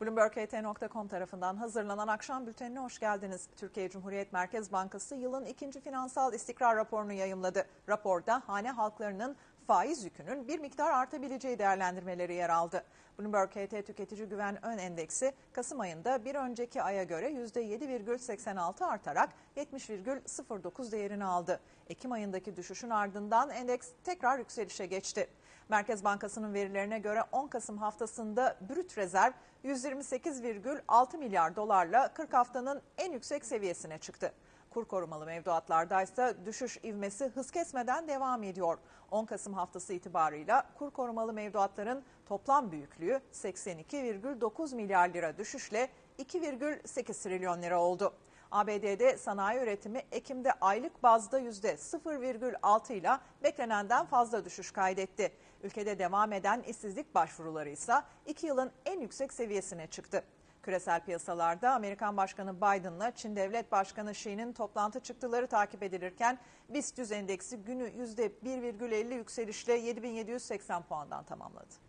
BloombergHT.com tarafından hazırlanan akşam bültenine hoş geldiniz. Türkiye Cumhuriyet Merkez Bankası yılın ikinci finansal istikrar raporunu yayımladı. Raporda hane halklarının faiz yükünün bir miktar artabileceği değerlendirmeleri yer aldı. Bloomberg HT Tüketici Güven Ön Endeksi Kasım ayında bir önceki aya göre %7,86 artarak 70,09 değerini aldı. Ekim ayındaki düşüşün ardından endeks tekrar yükselişe geçti. Merkez Bankası'nın verilerine göre 10 Kasım haftasında brüt rezerv 128,6 milyar dolarla 40 haftanın en yüksek seviyesine çıktı. Kur korumalı mevduatlarda ise düşüş ivmesi hız kesmeden devam ediyor. 10 Kasım haftası itibarıyla kur korumalı mevduatların toplam büyüklüğü 82,9 milyar lira düşüşle 2,8 trilyon lira oldu. ABD'de sanayi üretimi Ekim'de aylık bazda %0,6 ile beklenenden fazla düşüş kaydetti. Ülkede devam eden işsizlik başvuruları ise 2 yılın en yüksek seviyesine çıktı. Küresel piyasalarda Amerikan Başkanı Biden'la Çin Devlet Başkanı Xi'nin toplantı çıktıları takip edilirken BIST 100 endeksi günü %1,50 yükselişle 7780 puandan tamamladı.